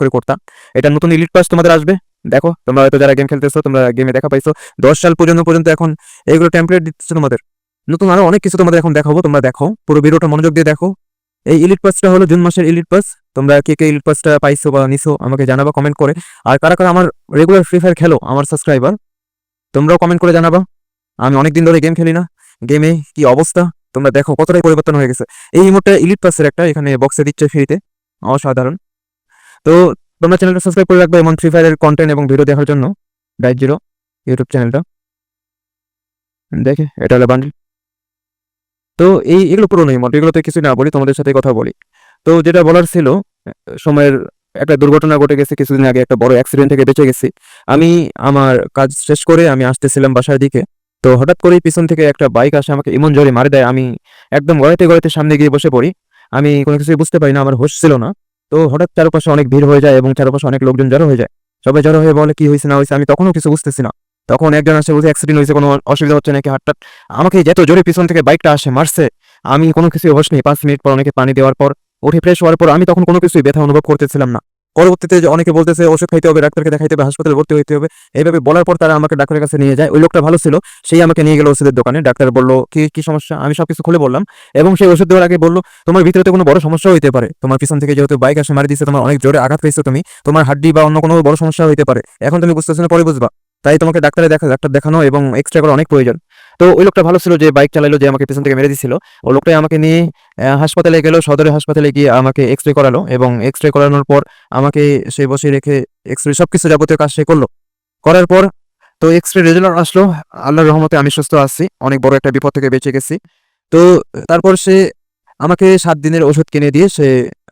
করে করতাম এটা নতুন ইলিট পাস তোমাদের আসবে। দেখো, তোমরা হয়তো যারা গেম খেলতেছো, তোমরা গেমে দেখা পাইছো। দশ সাল পর্যন্ত পর্যন্ত এখন এইগুলো টেমপ্লেট দিচ্ছে তোমাদের। নতুন আরও অনেক কিছু তোমাদের এখন দেখাবো, তোমরা দেখো। পুরো ভিডিওটা মনোযোগ দিয়ে দেখো। এই ইলিট পাসটা হলো জুন মাসের ইলিট পাস তোমরা কে কে ইলিট পাসটা পাইছো বা নিছো, আমাকে জানাবা কমেন্ট করে। আর কারা কারা আমার রেগুলার ফ্রি ফায়ার খেলো, আমার সাবস্ক্রাইবার তোমরাও কমেন্ট করে জানাবা। আমি অনেকদিন ধরে গেম খেলি না। গেমে কি অবস্থা? তোমরা দেখো, কতটাই পরিবর্তন হয়ে গেছে। এই ইমোটটা ইলিট পাসের একটা এখানে বক্সে দিচ্ছে ফ্রিতে অসাধারণ। তো তোমরা চ্যানেলটা সাবস্ক্রাইব করে রাখবে এমন ফ্রি ফায়ারের কন্টেন্ট এবং ভিডিও দেখার জন্য। ডাইট জিরো ইউটিউব চ্যানেলটা। দেখে, এটা হলো বান্ডিল তো এই, এগুলো পুরো নেই এগুলোতে কিছু না বলি, তোমাদের সাথে কথা বলি। তো যেটা বলার ছিল, সময়ের একটা দুর্ঘটনা ঘটে গেছে, কিছুদিন আগে একটা বড় অ্যাক্সিডেন্ট থেকে বেঁচে গেছি। আমি, আমার কাজ শেষ করে আমি আসতেছিলাম বাসার দিকে। তো হঠাৎ করেই পিছন থেকে একটা বাইক আসে, আমাকে এমন জোরে মারে দেয়। আমি একদম গড়াইতে গড়াইতে সামনে গিয়ে বসে পড়ি। আমি কোনো কিছুই বুঝতে পারি না, আমার হোশ ছিল না। তো হঠাৎ চারপাশে অনেক ভিড় হয়ে যায় এবং চারপাশে অনেক লোকজন জড়ো হয়ে যায়। সবাই জড়ো হয়ে বলে, কি হয়েছে, না হয়েছে? আমি তখনও কিছু বুঝতেছি না। তখন একজন আসে, বলছে অ্যাক্সিডেন্ট হয়েছে, কোনো অসুবিধা হচ্ছে নাকি? হাটটা আমাকে যত জোরে পিছন থেকে বাইকটা আসে, মারছে। আমি কোনো কিছু হোশ নেই। পাঁচ মিনিট পর অনেকে পানি দেওয়ার পর, উঠে ফ্রেশ হওয়ার পর আমি তখন কোনো কিছুই ব্যথা অনুভব করতেছিলাম না। পরবর্তীতে যে অনেকে বলতেছে, ওষুধ খাইতে হবে, ডাক্তারকে দেখাইতে হবে, হাসপাতালে ভর্তি হইতে হবে। এইভাবে বলার পর তারা আমাকে ডাক্তারের কাছে নিয়ে যায়। ওই লোকটা ভালো ছিল, সেই আমাকে নিয়ে গেল ওষুধের দোকানে। ডাক্তার বলল, কি কি সমস্যা? আমি সবকিছু খুলে বললাম এবং সেই ওষুধ দেওয়ার আগে বলল, তোমার ভিতরে তো কোনো বড় সমস্যা হইতে পারে। তোমার পিছন থেকে যেহেতু বাইক আসে, মারি দিচ্ছে তোমার অনেক জোরে আঘাত পেয়েছ তুমি, তোমার হাড্ডি বা অন্য কোনো বড় সমস্যা হইতে পারে। এখন তুমি বুঝতেছো না, পরে বুঝবা। তাই তোমাকে ডাক্তারে দেখা ডাক্তার দেখানো এবং এক্সট্রা করা অনেক প্রয়োজন। তো ওই লোকটা ভালো ছিল যে বাইক চালাইলো যে আমাকে পেছন থেকে মেরে দিছিল। ও লোকটাই আমাকে নিয়ে হাসপাতালে গেল, সদরে হাসপাতালে গিয়ে আমাকে এক্স রে করালো এবং এক্স রে করানোর পর আমাকে সে বসে রেখে এক্স রে সব কিছু যাবতীয় কাজ সে করল। করার পর তো এক্স রে রেজাল্ট আসলো। আল্লাহর রহমতে আমি সুস্থ আছি। অনেক বড় একটা বিপদ থেকে বেঁচে গেছি। তো তারপর সে আমাকে সাত দিনের ওষুধ কিনে দিয়ে সে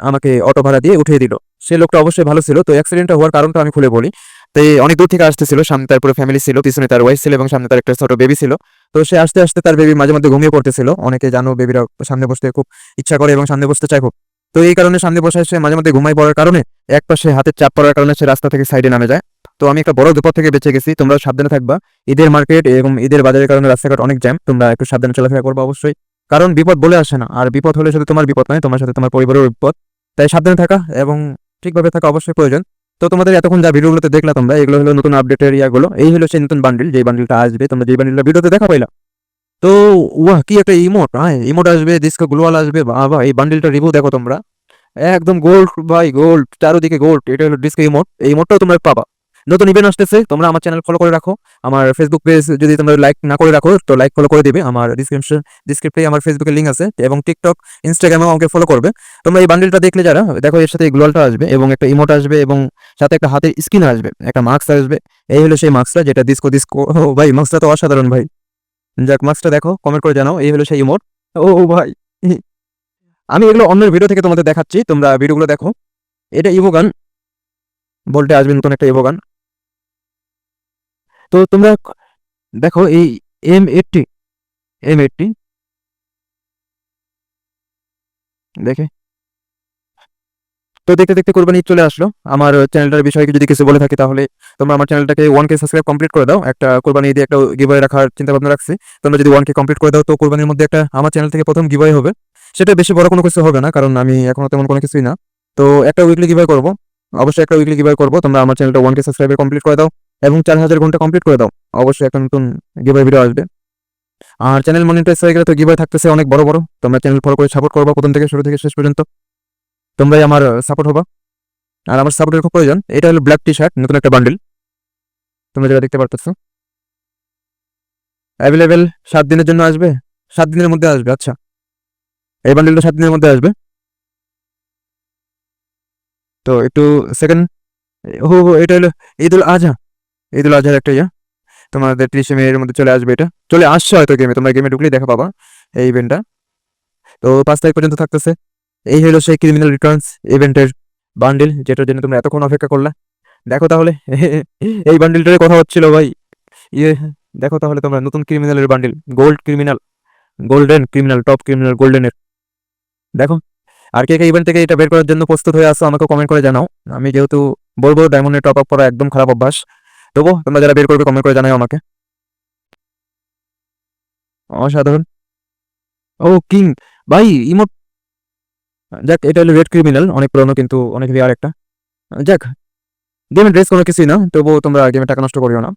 আমাকে অটো ভাড়া দিয়ে উঠিয়ে দিল। সে লোকটা অবশ্যই ভালো ছিল। তো অ্যাক্সিডেন্টটা হওয়ার কারণটা আমি খুলে বলি। তো অনেক দূর থেকে আসতেছিল, সামনে তার পুরো ফ্যামিলি ছিল, পিছনে তার ওয়াইফ ছিল এবং সামনে তার একটা ছোট বেবি ছিল। তো সে আস্তে আস্তে তার বেবি মাঝে মধ্যে ঘুমিয়ে পড়তেছিল। অনেকে জানো বেবিরা সামনে বসতে খুব ইচ্ছা করে এবং সামনে বসতে চায় খুব। তো এই কারণে সামনে বসে সে মাঝে মধ্যে ঘুমাই পড়ার কারণে এক পাশে হাতের চাপ পড়ার কারণে সে রাস্তা থেকে সাইডে নামে যায়। তো আমি একটা বড় বিপদ থেকে বেঁচে গেছি, তোমরা সাবধানে থাকবা। ঈদের মার্কেট এবং ঈদের বাজারের কারণে রাস্তাঘাট অনেক জ্যাম তোমরা একটু সাবধানে চলাফেরা করবে অবশ্যই। কারণ বিপদ বলে আসে না, আর বিপদ হলে শুধু তোমার বিপদ নয়, তোমার সাথে তোমার পরিবারের বিপদ। তাই সাবধানে থাকা এবং ঠিকভাবে থাকা অবশ্যই প্রয়োজন। তো তোমাদের এতক্ষণ যা ভিডিওগুলোতে দেখলা তোমরা, এগুলো হলো নতুন আপডেটের ইয়াগুলো। এই হলো সেই নতুন বান্ডিল যে বান্ডিলটা আসবে, তোমরা যে বান্ডিলটা ভিডিওতে দেখা পাইলা। তো ওয়াহ কি একটা ইমোট হ্যাঁ ইমোট আসবে ডিস্কো গ্লোয়াল আসবে, বাবা, এই বান্ডিলটা রিভিউ দেখো তোমরা। একদম গোল্ড ভাই গোল্ড চারোদিকে গোল্ড এটা হলো ডিস্কো ইমোট এই ইমোটটাও তোমরা পাবা। নতুন ইভেন্ট আসতেছে, তোমরা আমার চ্যানেল ফলো করে রাখো। আমার ফেসবুক পেজ যদি তোমরা লাইক না করে রাখো, তো লাইক ফলো করে দিবে। আমার ডিসক্রিপশন ডিসক্রিপ্টে আমার ফেসবুকের লিঙ্ক আছে, এবং টিকটক ইনস্টাগ্রামেও আমাকে ফলো করবে। তোমরা এই বান্ডিলটা দেখলে যারা, দেখো এর সাথে গ্লোয়ালটা আসবে, এবং একটা ইমোট আসবে, এবং সাথে একটা হাতের স্কিন আসবে, একটা মাস্ক আসবে। এই হলো সেই মাস্কটা যেটা ডিস্কো ডিস্কো ভাই মাস্কটা তো অসাধারণ ভাই। যাক মাস্কটা দেখো কমেন্ট করে জানাও, এই হলো সেই ইমোট ও ভাই, আমি এগুলো অন্যের ভিডিও থেকে তোমাদের দেখাচ্ছি, তোমরা ভিডিওগুলো দেখো। এটা ইভোগান বলতে আসবে নতুন একটা ইভোগান তো তোমরা দেখো এই এম এইটটি এম এইটটি দেখে। তো দেখতে দেখতে কোরবানি চলে আসলো। আমার চ্যানেলটার বিষয়ে যদি কিছু বলে থাকি তাহলে তোমরা আমার চ্যানেলটাকে ওয়ান কে সাবস্ক্রাইব কমপ্লিট করে দাও। একটা কোরবানি ঈদে একটা গিভওয়ে রাখার চিন্তা ভাবনা রাখছি। তোমরা যদি ওয়ান কে কমপ্লিট করে দাও, তো কোরবানির মধ্যে একটা আমার চ্যানেল থেকে প্রথম গিভওয়ে হবে। সেটা বেশি বড় কোনো কিছু হবে না, কারণ আমি এখনও তেমন কোনো কিছুই না। তো একটা উইকলি গিভওয়ে করব। অবশ্যই একটা উইকলি গিভওয়ে করব। তোমরা আমার চ্যানেলটা ওয়ান কে সাবস্ক্রাইবার কমপ্লিট করে দাও। এবং চার হাজার ঘণ্টা কমপ্লিট করে দাও। অবশ্যই একটা নতুন গিভওয়ে ভিডিও আসবে। আর চ্যানেল মনিটাইজ হয়ে গেলে তো গিভওয়ে থাকতেছে অনেক বড় বড়। তোমরা চ্যানেল ফলো করে সাপোর্ট করবা প্রথম থেকে শুরু থেকে শেষ পর্যন্ত। তোমরাই আমার সাপোর্ট হবা। আর আমার সাপোর্টের খুব প্রয়োজন। এটা হলো ব্ল্যাক টি শার্ট নতুন একটা বান্ডিল তোমরা যেটা দেখতে পারতেছো। অ্যাভেলেবেল সাত দিনের জন্য আসবে। সাত দিনের মধ্যে আসবে আচ্ছা। এই বান্ডিলটা সাত দিনের মধ্যে আসবে। তো একটু সেকেন্ড ও হো, এটা হলো ঈদুল আজহা। ঈদুল আজহার একটা ইয়া। তোমাদের ত্রিশে মেয়ের মধ্যে চলে আসবে এটা। চলে আসছে হয়তো গেমে তোমরা গেমে ঢুকলেই দেখা পাবা এই ইভেন্টটা তো পাঁচ তারিখ পর্যন্ত থাকতেছে। এই হলো সেই ক্রিমিনাল রিটার্নস ইভেন্টের বান্ডিল যেটার জন্য তোমরা এতক্ষণ অপেক্ষা করলে। দেখো তাহলে, এই বান্ডিলটার কথা হচ্ছিল ভাই। ইয়ে দেখো তাহলে তোমরা নতুন ক্রিমিনালের bundle gold criminal golden criminal top criminal গোল্ডেনের দেখো, আর কে কে ইভেন্ট থেকে এটা বের করার জন্য প্রস্তুত হয়ে আসো আমাকে কমেন্ট করে জানাও। আমি যেহেতু বলব ডায়মন্ডের টপ আপ করা একদম খারাপ অভ্যাস। তবু তোমরা যারা বের করবে কমেন্ট করে জানাই আমাকে অসাধারণ ও কিং ভাই ইমোট যাক এটা হলো রেড ক্রিমিনাল অনেক পুরনো কিন্তু অনেক রেয়ার একটা যাক গেমের ড্রেস কোনো কিছুই না তবুও তোমরা গেমে টাকা নষ্ট করিও না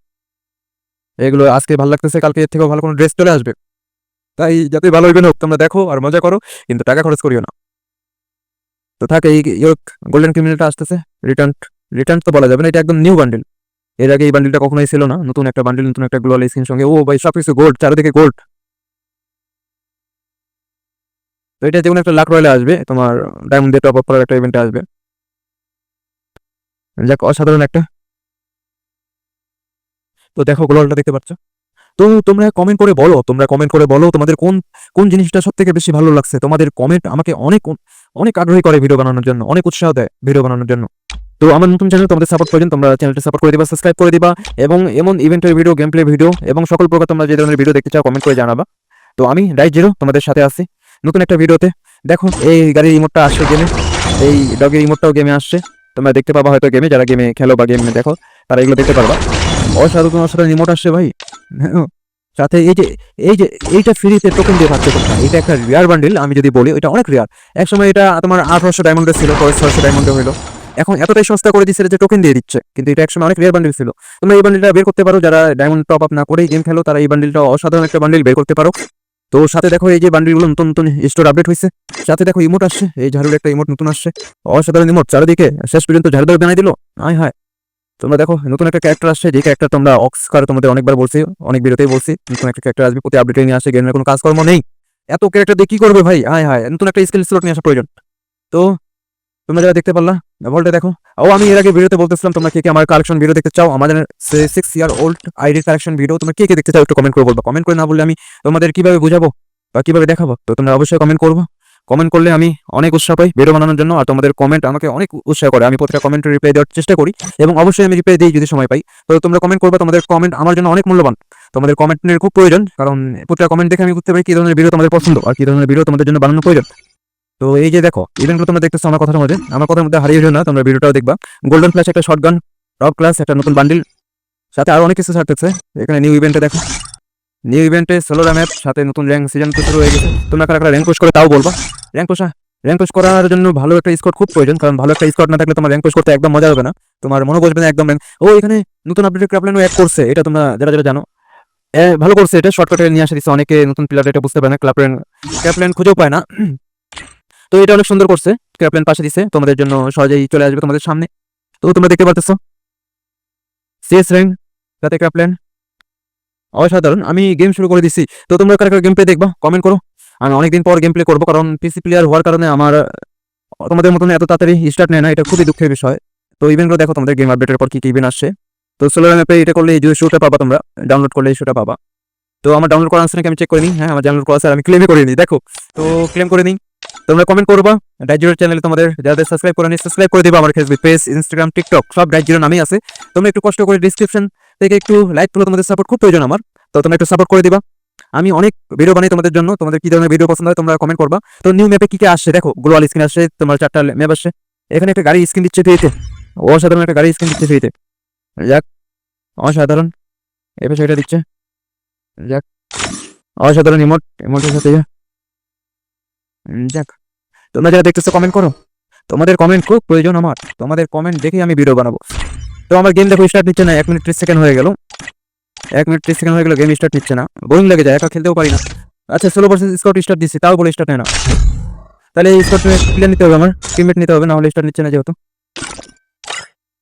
এগুলো আজকে ভালো লাগতেছে কালকে এর থেকেও ভালো কোনো ড্রেস চলে আসবে তাই যাতে ভালো ইভেন্ট হোক তোমরা দেখো আর মজা করো কিন্তু টাকা খরচ করিও না তো থাকে এই গোল্ডেন ক্রিমিনালটা আসতেছে রিটার্ন রিটার্ন তো বলা যাবে না এটা একদম নিউ বান্ডিল এর আগে এই বান্ডিলটা কখনোই ছিল না। নতুন একটা বান্ডিল নতুন একটা গ্লোয়াল স্কিন সঙ্গে। ও ভাই, সব কিছু গোল্ড চারিদিকে গোল্ড তো এটা যেমন একটা লাখ রয়্যালে আসবে, তোমার ডায়মন্ড দিয়ে টপ আপ করার একটা ইভেন্টে আসবে। যাক, অসাধারণ একটা। তো দেখো গ্লোয়ালটা দেখতে পাচ্ছ। তো তোমরা কমেন্ট করে বলো, তোমরা কমেন্ট করে বলো তোমাদের কোন কোন জিনিসটা সব থেকে বেশি ভালো লাগছে। তোমাদের কমেন্ট আমাকে অনেক অনেক আগ্রহী করে ভিডিও বানানোর জন্য, অনেক উৎসাহ দেয় ভিডিও বানানোর জন্য। তো আমার নতুন চ্যানেল তোমাদের সাপোর্ট প্রয়োজন তোমরা চ্যানেলটা সাপোর্ট করে দিবা সাবস্ক্রাইব করে দিবা এবং এমন ইভেন্টের ভিডিও গেম প্লে ভিডিও এবং সকল প্রকার তোমরা যে ধরনের ভিডিও দেখতে চাও কমেন্ট করে জানাবা। তো আমি ডাইট জিরো তোমাদের সাথে আছি। নতুন একটা ভিডিওতে দেখো এই গাড়ির রিমোটটা আসছে গেমে এই ডগের রিমোটটাও গেমে আসছে। তোমরা দেখতে পাবা হয়তো গেমে যারা গেমে খেলো বা গেমে দেখো তারা এগুলো দেখতে পারবা। অসাধু তোমার সাথে রিমোট আসছে ভাই। হ্যাঁ, সাথে এই যে এই যে এইটা ফ্রিতে টোকেন দিয়ে পাচ্ছে তোমরা এটা একটা রিয়ার বান্ডিল আমি যদি বলি এটা অনেক রিয়ার এক সময় এটা তোমার আঠারোশো ডায়মন্ডের ছিল পরে ছয়শো ডায়মন্ডে হলো এখন এতটাই সস্তা করে দিচ্ছে যে টোকেন দিয়ে দিচ্ছে। কিন্তু এটা একসময় অনেক রেয়ার বান্ডিল ছিল। তোমরা এই বান্ডিলটা বের করতে পারো, যারা ডায়মন্ড টপ আপ না করেই গেম খেলো, তারা এই বান্ডিলটা অসাধারণ একটা বান্ডিল বের করতে পারো। তো সাথে দেখো এই যে বান্ডিলগুলো নতুন নতুন স্টোর আপডেট হয়েছে সাথে দেখো ইমোট আসছে, এই ঝাড়ুর একটা ইমোট নতুন আসছে। অসাধারণ ইমোট চারিদিকে শেষ পর্যন্ত ঝাড়ুদার বানাই দিল। আয় হায়। তোমরা দেখো, নতুন একটা ক্যারেক্টার আসছে, যে ক্যারেক্টার তোমরা অক্সকার তোমাদের অনেকবার বলছি, অনেক ভিডিওতেই বলছি, নতুন একটা ক্যারেক্টার আসবে, প্রতি আপডেটে নিয়ে আসে গেমের কোনো কাজকর্ম নেই। এত ক্যারেক্টার দিয়ে কি করবে ভাই? হায় হায়। নতুন একটা স্কিল স্লট নিয়ে আসা প্রয়োজন। তো তোমরা যারা দেখতে পারলা ভল্টে দেখো। ও, আমি এর আগে ভিডিওতে বলতেছিলাম, তোমরা কে কে আমার কালেকশন ভিডিও দেখতে চাও, আমাদের six year old ID collection video তোমরা কে কে দেখতে চাও একটু কমেন্ট করে বলবা। কমেন্ট করে না বললে আমি তোমাদের কীভাবে বুঝাবো বা কীভাবে দেখাবো? তো তোমরা অবশ্যই কমেন্ট করব। কমেন্ট করলে আমি অনেক উৎসাহ পাই ভিডিও বানানোর জন্য, আর তোমাদের কমেন্ট আমাকে অনেক উৎসাহ করে। আমি প্রত্যেকটা কমেন্টের রিপ্লাই দেওয়ার চেষ্টা করি, এবং অবশ্যই আমি রিপ্লাই দিই যদি সময় পাই। তো তোমরা কমেন্ট করবে, তোমাদের কমেন্ট আমার জন্য অনেক মূল্যবান। তোমাদের কমেন্টের খুব প্রয়োজন, কারণ প্রত্যেকটা কমেন্ট দেখে আমি বুঝতে পারি কি ধরনের ভিডিও তোমাদের পছন্দ, আর কী ধরনের ভিডিও তোমাদের জন্য বানানো প্রয়োজন। তো এই যে দেখো ইভেন্টগুলো তোমরা দেখতেছো আমার কথার মধ্যে। আমার কথার মধ্যে হারিয়ে না, তোমরা ভিডিওটাও দেখবা। গোল্ডেন ফ্ল্যাশ একটা শর্ট গান রক ক্লাস একটা নতুন বান্ডিল সাথে আরও অনেক কিছু ছাড়তেছে এখানে নিউ ইভেন্টে দেখো। নিউ ইভেন্টে সোলোরা ম্যাপ সাথে নতুন র্যাঙ্ক সিজন তো শুরু হয়ে গেছে। তোমরা কারা র্যাঙ্ক পুশ করে তাও বলবা। র্যাঙ্ক পোষা র্যাঙ্ক পুশ করার জন্য ভালো একটা স্কোর খুব প্রয়োজন, কারণ ভালো একটা স্কোর না থাকলে তোমার র্যাঙ্ক পুশ করতে একদম মজা হবে না। তোমার মনে বসবে না একদম ও, এখানে নতুন আপডেটেড ক্রাপলাইনও অ্যাড করছে। এটা তোমরা যারা যারা জানো। ভালো করছে এটা শর্টকাটে নিয়ে আসা দিচ্ছে অনেকে নতুন প্লেয়ার এটা বুঝতে পারে না ক্রাপলাইন ক্রাপলাইন খুঁজেও পায় না। তো এটা অনেক সুন্দর করছে। ক্রাপলাইন পাশে দিছে। তোমাদের জন্য সহজেই চলে আসবে তোমাদের সামনে। তো তোমরা দেখতে পারতেছো। সিএস র্যাঙ্ক সাথে ক্রাপলাইন অসাধারণ। আমি গেম শুরু করে দিছি। তো তোমরা কারা কারা গেম প্লে দেখবা? কমেন্ট করো। আমি অনেকদিন পর গেম প্লে করব। কারণ পিসি প্লেয়ার হওয়ার কারণে আমার, তোমাদের মতন এত তাড়াতাড়ি স্টার্ট নেয় না। এটা খুবই দুঃখের বিষয়। তো ইভেন্টগুলো দেখো তোমাদের গেম আপডেটের পর কি কি ইভেন্ট আসছে। তো সোলার ম্যাপে এটা করলে এই শোটা পাবা তোমরা। ডাউনলোড করলে এই শোটা পাবা। তো আমার ডাউনলোড করার আনসার আমি চেক করে নিই? হ্যাঁ আমার ডাউনলোড করা আছে আমি ক্লেমে করে নিই দেখো। তো ক্লেম করে নিই। তোমরা কমেন্ট করবা। ডাইজিরোর চ্যানেলে তোমাদের যাদের সাবস্ক্রাইব করে নিই সাবস্ক্রাইব করে দিবা আমার ফেসবুক পেজ ইনস্টাগ্রাম টিকটক সব ডাইজিরো নামেই আছে। তোমরা একটু কষ্ট করে ডিসক্রিপশন থেকে একটু লাইক তুলে, তোমাদের সাপোর্ট খুব প্রয়োজন আমার। তো তোমরা একটু সাপোর্ট করে দিবা। আমি অনেক ভিডিও বানাই তোমাদের জন্য, তোমাদের কি ধরনের ভিডিও পছন্দ হয় তোমরা কমেন্ট করবা। তো নিউ ম্যাপে কি কি আসছে? দেখো গ্লোয়াল স্ক্রিন আসছে, তোমার চারটা ম্যাপ আসছে। এখানে একটা গাড়ি স্ক্রিন দিচ্ছে ফ্রিতে অসাধারণ একটা গাড়ি স্ক্রিন দিচ্ছে ফ্রিতে যাক, অসাধারণ। এবার সেটা দিচ্ছে। যাক, অসাধারণ ইমোট ইমোটের সাথে। যাক। তোমরা যারা দেখতেছো কমেন্ট করো। তোমাদের কমেন্ট খুব প্রয়োজন আমার। তোমাদের কমেন্ট দেখেই আমি ভিডিও বানাবো। তো আমার গেম দেখো স্টার্ট নিচ্ছে না, এক মিনিট ত্রিশ সেকেন্ড হয়ে গেল। এক মিনিট ত্রিশ সেকেন্ড হয়ে গেল গেম স্টার্ট নিচ্ছে না। বোরিং লেগে যায়, একা খেলতেও পারি না। আচ্ছা ষোলো পার্সেন্ট স্কট স্টার্ট দিচ্ছি, তাও বলে স্টার্ট না। তাহলে এই স্কট প্লেয়ার নিতে হবে আমার টিমমেট নিতে হবে, না হলে স্টার্ট নিচ্ছে না যেহেতু।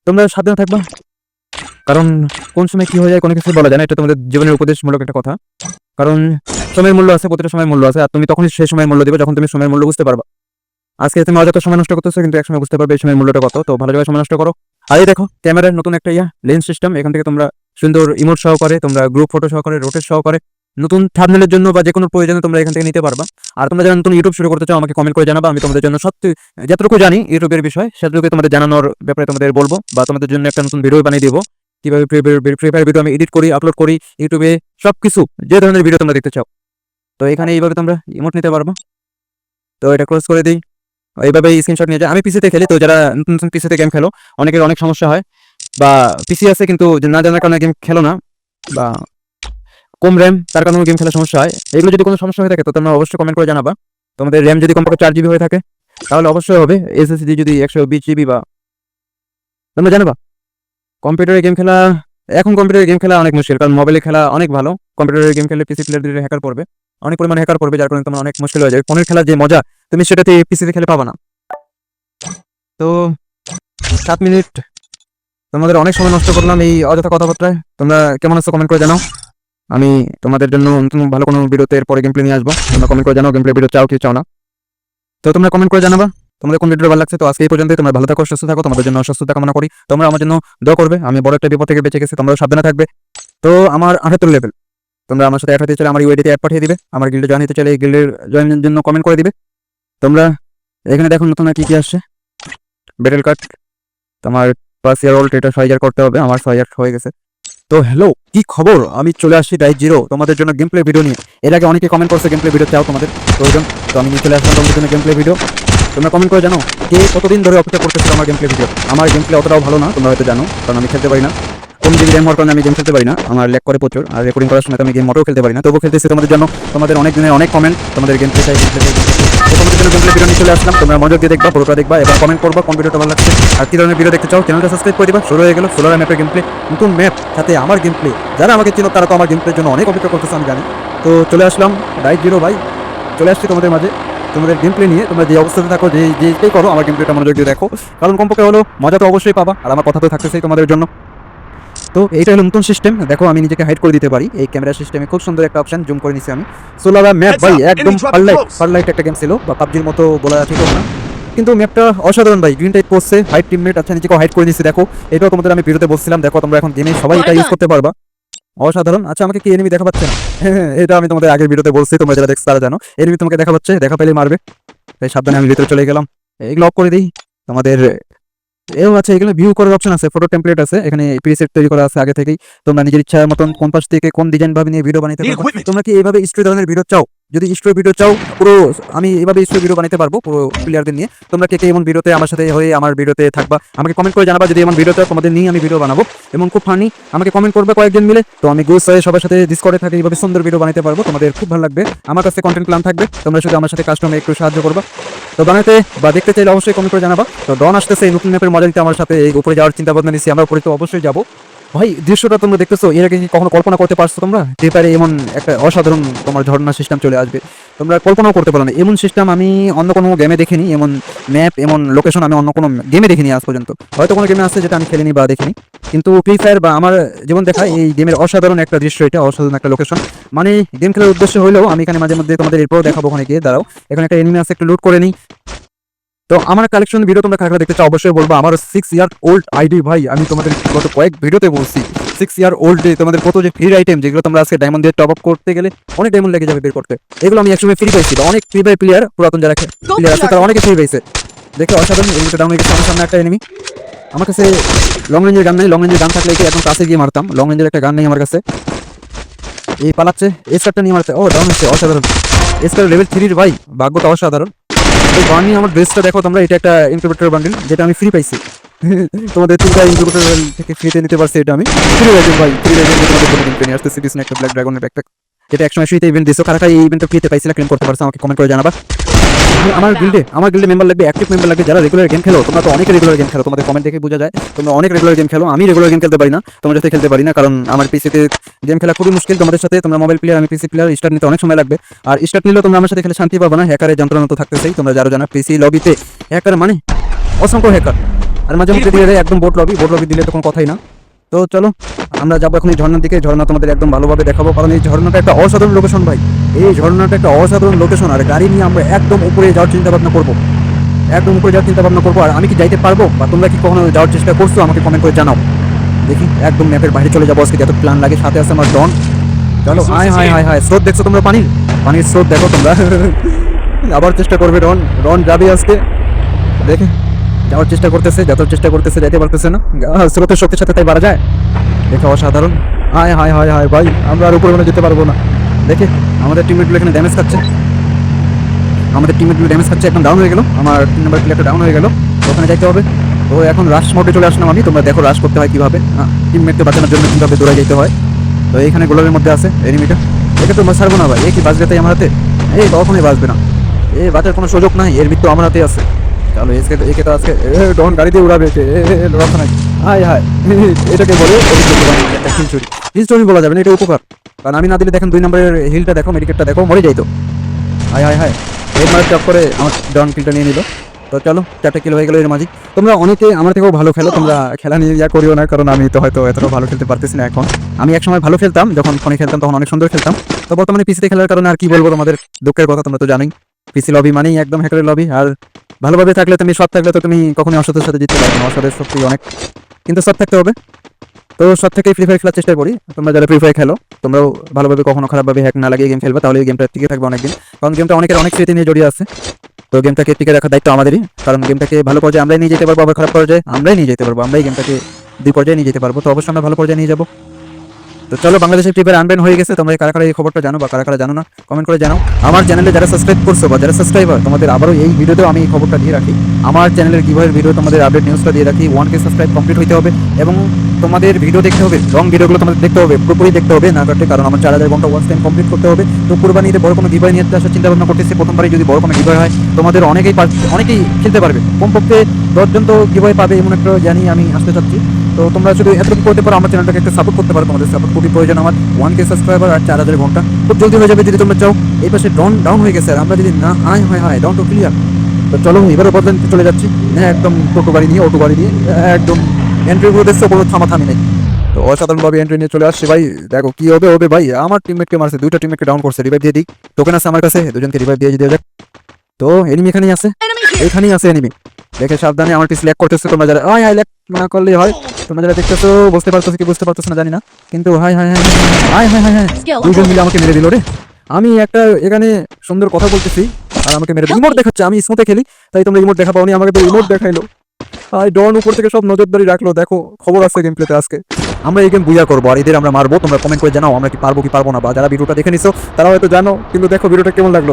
তোমরা সাবধানে থাকবা। কারণ কোন সময় কি হয়ে যায়, কোনো কিছু বলা যায় না, এটা তোমাদের জীবনের উপদেশমূলক একটা কথা। কারণ সময়ের মূল্য আছে, প্রতিটা সময়ের মূল্য আছে, আর তুমি তখনই সেই সময়ের মূল্য দিবে যখন তুমি সময়ের মূল্য বুঝতে পারবা। আজকে তুমি অযথা সময় নষ্ট করতেছো, কিন্তু একসময় বুঝতে পারবে এই সময়ের মূল্যটা কত, তো ভালো সময় নষ্ট করো। আর এই দেখো, ক্যামেরার নতুন একটা ইয়া লেন্স সিস্টেম এখান থেকে তোমরা সুন্দর ইমোট সহকারে, তোমরা গ্রুপ ফটো সহকারে রোটেট সহকারে, নতুন থামনেলের জন্য বা যে কোনো প্রয়োজনে তোমরা এখান থেকে নিতে পারবা। আর তোমরা যারা নতুন ইউটিউব শুরু করতে চাও, আমাকে কমেন্ট করে জানাবা, আমি তোমাদের জন্য সত্যি, যতটুকু জানি ইউটিউবের বিষয় সেটুকু তোমাদের জানানোর ব্যাপারে তোমাদের বলব, বা তোমাদের জন্য একটা নতুন ভিডিও বানিয়ে দিব। কীভাবে ফ্রি ভিডিও আমি এডিট করি আপলোড করি ইউটিউবে সবকিছু, যে ধরনের ভিডিও তোমরা দেখতে চাও। তো এখানে এইভাবে তোমরা ইমোট নিতে পারব। তো এটা ক্লোজ করে দিই। এইভাবে স্ক্রিনশট নিয়ে যায়। আমি পিসিতে খেলি, তো যারা নতুন নতুন পিসিতে গেম খেলো, অনেকের অনেক সমস্যা হয়। বা পিসি আছে কিন্তু না জানার কারণে গেম খেলো না, বা কম র্যাম তার কারণে গেম খেলার সমস্যা হয়। এগুলো যদি কোনো সমস্যা হয়ে থাকে, তো তোমরা অবশ্যই কমেন্ট করে জানাবা। তোমাদের র্যাম যদি কমপক্ষে চার জিবি হয়ে থাকে, তাহলে অবশ্যই হবে। এসএসডি যদি একশো বিশ জিবি বা তোমরা জানো বা কম্পিউটারে গেম খেলা, এখন কম্পিউটারে গেম খেলা অনেক মুশকিল, কারণ মোবাইলে খেলা অনেক ভালো। কম্পিউটারে গেম খেলে পিসি প্লেয়ারদের হ্যাকার করবে অনেক পরিমাণে হ্যাকার করবে, যার কারণে তোমার অনেক মুশকিল হয়ে যাবে। ফোনের খেলার যে মজা, তুমি সেটাতে পিসিতে খেলে পাবা না। তো, সাত মিনিট। তোমাদের অনেক সময় নষ্ট করলাম এই অযথা কথাবার্তায়। তোমরা কেমন আছো কমেন্ট করে জানাও। আমি তোমাদের জন্য ভালো কোনো ভিডিওতে এরপরে গেম প্লে নিয়ে আসব। তোমরা কমেন্ট করে জানাও গেম প্লে ভিডিও চাও কি চাও না। তো, তোমরা কমেন্ট করে জানাবা। তোমাদের কোন ভিডিও ভালো লাগছে, তো আজকে এই পর্যন্ত তোমরা ভালো থাকো, সুস্থ থাকো। তোমাদের জন্য অসুস্থতা কামনা করি। তোমরা আমার জন্য দোয়া করবে। আমি বড় একটা বিপদ থেকে বেঁচে গেছি তোমরা সাবধানে থাকবে। তো, আমার আঠাত্তর লেভেল তোমরা আমার সাথে অ্যাড হতে চাইলে আমার ইউআইডিতে অ্যাড পাঠিয়ে দিবে, আমার গিল্ডে জয়েন হতে চাইলে এই গিল্ডের জয়েনের জন্য কমেন্ট করে দিবে। তোমরা এখানে দেখো নতুন কি কি আসছে। বেটেল কার্ড তোমার পাঁচ ইয়ার ওল্ড এটা ছয় হাজার করতে হবে, আমার ছয় হাজার হয়ে গেছে। তো হ্যালো কি খবর? আমি চলে আসছি ডাই জিরো তোমাদের জন্য গেম প্লে ভিডিও নিয়ে। এর আগে অনেকে কমেন্ট করছে গেম প্লে ভিডিও চাও তোমাদের প্রয়োজন তো আমি চলে আসলাম তোমাদের জন্য গেম প্লে ভিডিও তোমরা কমেন্ট করে জানো, কে কতদিন ধরে অপেক্ষা করতেছিল আমার গেম প্লে ভিডিও আমার গেম প্লে অতটাও ভালো না, তোমরা হয়তো জানো, কারণ আমি খেলতে পারি না। কোন জিবি র্যাম হওয়ার কারণে আমি গেম খেলতে পারি না, আমার ল্যাক করে প্রচুর, আর রেকর্ডিং করার সময় আমি গেম মোটেও খেলতে পারি না। তবুও খেলতেছি তোমাদের জন্য, তোমাদের অনেক দিনের অনেক কমেন্ট তোমাদের গেম চাই তোমাদের জন্য গেম প্লে ভিডিও নিয়ে চলে আসলাম, তোমরা মনোযোগ দিয়ে দেখবা, পুরোটা দেখবা, এবার কমেন্ট করবা ভিডিওটা ভালো লাগছে, আর কি ধরনের ভিডিও দেখতে চাও চ্যানেলটা সাবস্ক্রাইব করে দিবা, শুরু হয়ে গেল সোলার ম্যাপের গেম প্লে নতুন ম্যাপ সাথে আমার গেম প্লে যারা আমাকে চিনো, তারা তো আমার গেম প্লের জন্য অনেক অপেক্ষা করতেছে, আমি জানি। তো চলে আসলাম রাইট জিরো ভাই, চলে আসছি তোমাদের মাঝে। তোমাদের গেম প্লে নিয়ে, তোমরা যে অবস্থাতে থাকো যে যেটাই করো, আমার গেম প্লেটা মনোযোগ দিয়ে দেখো। কারণ কমপক্ষে হলো মজা তো অবশ্যই পাবা, আর আমার কথা তো থাকতেছেই তোমাদের জন্য। তো এইটা হলো নতুন সিস্টেম দেখো আমি নিজেকে হাইড করে দিতে পারি। এই ক্যামেরা সিস্টেমে খুব সুন্দর একটা অপশন জুম করে নিছি আমি। সোলারা ম্যাপ ভাই একদম পারলাইট পারলাইট একটা গেম ছিল বা পাবজির মতো বলা ঠিক না। কিন্তু ম্যাপটা অসাধারণ ভাই গ্রিন টাইপ করছে হাইট টিমমেট আচ্ছা নিজেকে হাইড করে নিছি দেখো। এটাও তোমাদের আমি ভিডিওতে বলছিলাম দেখো তোমরা এখন গেমে সবাই এটা ইউজ করতে পারবা। অসাধারণ। আচ্ছা আমাকে কি এনিমি দেখা পাচ্ছে? না এটা আমি তোমাদের আগের ভিডিওতে বলছি তোমরা যারা দেখছ তারা জানো। এনিমি তোমাকে দেখা পাচ্ছে দেখা পেলে মারবে। তাই সাবধানে আমি ভিতরে চলে গেলাম। এগুলো অফ করে দিই। তোমাদের এও আছে এগুলো ভিউ করার অপশন আছে ফটো টেমপ্লেট আছে এখানে প্রিসেট তৈরি করা আছে আগে থেকেই। তোমরা নিজের ইচ্ছা মতন কোন পাশ থেকে কোন ডিজাইন ভাবে নিয়ে ভিডিও বানাতে পারো তোমরা কি এইভাবে স্ট্রি ধরনের ভিডিও চাও? যদি স্টোরি ভিডিও চাও, পুরো আমি এইভাবে স্টোরি ভিডিও বানাতে পারব পুরো প্লেয়ারদের নিয়ে। তোমরা কে কে এমন ভিডিওতে আমার সাথে হয়ে আমার ভিডিওতে থাকবা, আমাকে কমেন্ট করে জানাবা যদি এমন ভিডিওতে তোমাদের নিয়ে আমি ভিডিও বানাবো। এবং খুব ফানি আমাকে কমেন্ট করবে কয়েকজন মিলে। তো আমি গুস হয়ে সবার সাথে ডিসকর্ডে থাকি এইভাবে সুন্দর ভিডিও বানাতে পারব, তোমাদের খুব ভালো লাগবে। আমার কাছে কন্টেন্ট প্ল্যান থাকবে, তোমরা শুধু আমার সাথে কাস্টমে একটু সাহায্য করবা। তো বানাতে বা দেখতে চাইলে অবশ্যই কমেন্ট করে জানাবা। তো ডন আসতেছে, এই নতুন ম্যাপের মজা নিতে আমার সাথে এই উপরে যাওয়ার চিন্তা ভাবনা নিচ্ছি আমরা উপরে তো অবশ্যই যাব। ভাই, দৃশ্যটা তোমরা দেখতেছো? এর আগে কখনো কল্পনা করতে পারছ তোমরা? যে পারে এমন একটা অসাধারণ তোমার ঝর্ণা সিস্টেম চলে আসবে। তোমরা কল্পনাও করতে পারো না। এমন সিস্টেম আমি অন্য কোনো গেমে দেখিনি, এমন ম্যাপ এমন লোকেশন আমি অন্য কোনো গেমে দেখিনি আজ পর্যন্ত। হয়তো কোনো গেমে আছে যেটা আমি খেলিনি বা দেখিনি। কিন্তু ফ্রি ফায়ার বা আমার যেমন দেখা এই গেমের অসাধারণ একটা দৃশ্য এটা, অসাধারণ একটা লোকেশন মানে গেম খেলার উদ্দেশ্য হলেও আমি এখানে মাঝে মধ্যে তোমাদের এরপরও দেখাবো ওখানে গিয়ে, দাঁড়াও। এখানে একটা এনিমি আছে, একটু লুট করে নিই। তো আমার কালেকশন ভিডিও তোমরা কারা দেখতে চাও অবশ্যই বলব। আমার সিক্স ইয়ার ওল্ড আইডি ভাই আমি তোমাদের গত কয়েক ভিডিওতে বলছি সিক্স ইয়ার ওল্ড তোমাদের কত যে ফ্রি আইটেম যেগুলো তোমরা আজকে ডায়মন্ড দিয়ে টপ আপ করতে গেলে অনেক ডায়মন্ড লেগে যাবে বের করতে। এগুলো আমি একসময় ফ্রি পাইছি অনেক ফ্রি ফায়ার প্লেয়ার পুরাতন যারা প্লেয়ার আছে তারা অনেকে ফ্রি পাইছে। দেখে অসাধারণ এনিমিটা ডাউন হয়ে গেছে আমার সামনে একটা এনিমি আমার কাছে লং রেঞ্জের গান নেই লং রেঞ্জের গান থাকলে এখন কাছে গিয়ে মারতাম? লং রেঞ্জের একটা গান নেই আমার কাছে। এই পালাচ্ছে এই স্টারটা নিয়ে মারতে। ও ডাউন হচ্ছে অসাধারণ। এসকার লেভেল থ্রির ভাই ভাগ্যটা অসাধারণ। এই বান্ডি আমার ড্রেসটা দেখো তোমরা, এটা একটা ইনকিউবেটর বান্ডিল যেটা আমি ফ্রি পাইছি। তোমাদের তিনটা ইনকিউবেটর থেকে ফ্রিতে নিতে পারছি এটা আমি। ফ্রি রাইজেন ভাই ফ্রি রাইজেন তোমাদের জন্য কিনে নিয়ে আসতে সিরিজ একটা ব্ল্যাক ড্রাগনের ব্যাকপ্যাক যেটা একসময় ফ্রিতে ইভেন্ট দিছো, কারা এই ইভেন্টটা ফ্রিতে পাইছিলা ক্লেম করতে পারছ, আমাকে কমেন্ট করে জানাবা। আমার গিল্ডে আমার গিল্ডে মেম্বার লাগবে অ্যাক্টিভ মেম্বার লাগবে যারা রেগুলার গেম খেলো তোমরা তো অনেক রেগুলার গেম খেলো তোমাদের কমেন্ট দেখে বোঝা যায়। তোমরা অনেক রেগুলার গেম খেলো আমি রেগুলার গেম খেলতে পারি না তোমার সাথে খেলতে পারি না কারণ আমার পিসিতে গেম খেলা খুবই মুশকিল। তোমাদের সাথে তোমরা মোবাইল প্লেয়ার আমি পিসি প্লেয়ার স্টার্ট নিতে অনেক সময় লাগবে। আর স্টার্ট নিলেও তোমরা আমার সাথে খেলে শান্তি পাবো না হ্যাকারের যন্ত্রণা তো থাকতেছেই। তোমরা যারা জানা পিসি লবিতে হ্যাকার মানে অসংখ্য হ্যাকার আর মাঝে মধ্যে দিয়ে একদম বোট লবি বোট লবি দিলে তো কোনো কথাই না। তো চলো আমরা যাব এখন এই ঝর্ণার দিকে। ঝর্ণা তোমাদের একদম ভালোভাবে দেখাবো কারণ এই ঝর্ণাটা একটা অসাধারণ লোকেশন ভাই। এই ঝর্ণাটা একটা অসাধারণ লোকেশন আর গাড়ি নিয়ে আমরা একদম উপরে যাওয়ার চিন্তা ভাবনা করব। একদম উপরে যাওয়ার চিন্তা ভাবনা করব আর আমি কি যাইতে পারব? বা তোমরা কি কখনো যাওয়ার চেষ্টা করছ? আমাকে কমেন্ট করে জানাও। দেখি একদম ম্যাপের বাইরে চলে যাব আজকে যত প্ল্যান লাগে। সাথে আছে আমার ডন চলো হাই হাই হাই হাই স্রোত দেখছ তোমরা পানির? পানির স্রোত দেখো তোমরা। আবার চেষ্টা করবে ডন ডন যাবে আজকে? দেখে। যাওয়ার চেষ্টা করতেছে যত চেষ্টা করতেছে, যাইতে পারতেছে না। স্রোতের শক্তির সাথে তাই বাড়া যায়। দেখে অসাধারণ। হায় হায় হায় হায়, ভাই, আমরা আর উপরে মনে যেতে পারব না। দেখে, আমাদের টিমমেটগুলো এখানে ড্যামেজ খাচ্ছে। আমাদের টিমমেটগুলো ড্যামেজ খাচ্ছে, একদম ডাউন হয়ে গেল। আমার তিন নম্বর প্লেয়ারটা ডাউন হয়ে গেল। ওখানে যাইতে হবে। তো এখন রাশ মোডে চলে আসলাম আমি। তোমরা দেখো রাশ করতে হয় কীভাবে। টিমমেটকে বাঁচানোর জন্য কীভাবে দৌড়ে যেতে হয়। তো এইখানে গোলারের মধ্যে আছে এনিমিটা একে তো ছাড়বো না ভাই। এ কি বাঁচবে তাই আমার হাতে? এই কখনোই বাঁচবে না। এ বাঁচার কোনো সুযোগ নাই। এর মৃত্যু আমার হাতে আছে। চলো এসকে একে তো আজকে ডন গাড়ি দিয়ে উড়াবে একে এটাকে বলে একটা বলা যাবে না, এটা উপকার। কারণ আমি না দিলে দেখেন দুই নম্বরের হিলটা দেখো মেডিকেটটা দেখো, মরে যাইতো। Hi hi hi. এর মারে টপ করে আমার ডন কিলটা নিয়ে নিল। তো চলো, চারটে কিলো হয়ে গেলো এর মাঝে। তোমরা অনেকে আমার থেকেও ভালো খেলো, তোমরা খেলা নিয়ে ইয়া করিও না, কারণ আমি তো হয়তো এতটা ভালো খেলতে পারতেছি না এখন। আমি একসময় ভালো খেলতাম, যখন ফোনে খেলতাম, তখন অনেক সুন্দর খেলতাম। তো বর্তমানে পিসিতে খেলার কারণে আর কি বলব তোমাদের? দুঃখের কথা তোমরা তো জানোই। পিসি লবি মানেই একদম হ্যাকারের লবি আর ভালোভাবে থাকলে তুমি, সৎ থাকলে তো তুমি কখনোই অসতের সাথে জিততে পারবে না। অসতের শক্তি অনেক। কিন্তু সৎ থাকতে হবে। তো সব থেকে ফ্রি ফায়ার খেলার চেষ্টা করি। তোমরা যারা ফ্রি ফায়ার খেলো, তোমরাও ভালোভাবে কখনো খারাপভাবে হ্যাক না লাগিয়ে গেম খেলবে। তাহলে এই গেমটা টিকে থাকবে অনেকদিন। কারণ গেমটা অনেকের অনেক স্মৃতি নিয়ে জড়িয়ে আছে। তো গেমটাকে টিকে রাখার দায়িত্ব আমাদেরই। কারণ গেমটাকে ভালো পর্যায়ে আমরাই নিয়ে যেতে পারব, আবার খারাপ পর্যায়ে আমরাই নিয়ে যেতে পারব। আমরাই গেমটাকে দুই পর্যায়ে নিয়ে যেতে পারব। তো অবশ্যই আমরা ভালো পর্যায়ে নিয়ে যাব। তো চলো বাংলাদেশের ফ্রি আনবেন হয়ে গেছে, তোমরা কারা কারা এই খবরটা জানো বা কারা কারা জানো না কমেন্ট করে জানাও। আমার চ্যানেলে যারা সাবস্ক্রাইব করছ বা যারা সাবস্ক্রাইবার তোমাদের আবারও এই ভিডিওতেও আমি এই খবরটা দিয়ে রাখি। আমার চ্যানেলের কীভাবে ভিডিও তোমাদের আপডেট নিউজটা দিয়ে রাখি। ওয়ান কে সাবস্ক্রাইব কমপ্লিট হতে হবে এবং তোমাদের ভিডিও দেখতে হবে লং ভিডিওগুলো তোমাদের দেখতে হবে, পুরোপুরি দেখতে হবে, না কাটে কারণ আমার চার হাজার ঘণ্টা ওয়াচ টাইম কমপ্লিট করতে হবে। তো কুরবানিতে বড় কোনো গিভয় নিয়ে আসার চিন্তা ভাবনা করতেছি, প্রথমবারই যদি বড় কোনো গিভয় হয়, তোমাদের অনেকেই অনেকেই খেলতে পারবে। কমপক্ষে দশজন তো গিভয় পাবে এমন একটা জানি আমি আসতে চাচ্ছি। তো তোমরা যদি এতটুকু করতে পারো আমার চ্যানেলটাকে একটা সাপোর্ট করতে পারো তোমাদের সাপোর্ট খুবই প্রয়োজন আমার ওয়ান কে সাবস্ক্রাইবার আর চার হাজার ঘণ্টা। খুব জলদি হয়ে যাবে যদি তোমরা চাও। এই পাশে ডাউন ডাউন হয়ে গেছে আর আমরা যদি না আয় হয় হয় ডাউন তো ক্লিয়ার তো চলো এবারে বদলে নিতে চলে যাচ্ছি। হ্যাঁ একদম টোটো গাড়ি নিয়ে অটো গাড়ি নিয়ে একদম এন্ট্রি করে দিচ্ছে কোনো থামাথামি নেই। তো অসাধারণভাবে এন্ট্রি নিয়ে চলে আসছে ভাই। দেখো কি হবে হবে ভাই। আমার টিমমেটকে মারছে দুইটা টিমমেটকে ডাউন করছে রিভাইভ দিয়ে দিই। টোকেন আছে আমার কাছে দুজনকে রিভাইভ দিয়ে দিয়ে যাক তো এনিমি এখানেই আছে। এখানেই আছে এনিমি দেখে সাবধানে আমার পিস ল্যাক করতেছে তোমরা যারা। হাই হাই ল্যাক না করলে হয়। তোমরা যারা দেখতেছো বুঝতে পারতেছো কি বুঝতে পারতেছো না জানি না। কিন্তু hi hi hi hi hi hi hi. দুজন মিলে আমাকে মেরে দিল রে। আমি একটা এখানে সুন্দর কথা বলতেছি আর আমাকে মেরে দিল। ইমোট দেখাচ্ছে আমি স্মুথে খেলি তাই তোমরা ইমোট দেখা পাওনি আমাকে তো ইমোট দেখাইলো। আর ডন উপর থেকে সব নজরদারি রাখল। দেখো খবর আছে গেম প্লেতে আজকে। আমরা এই গেম বুঝা করব আর এদের আমরা মারবো। তোমরা কমেন্ট করে জানাও আমরা কি পারব কি পারব না বা যারা ভিডিওটা দেখে নিছো তারা হয়তো জানো। কিন্তু দেখো ভিডিওটা কেমন লাগল।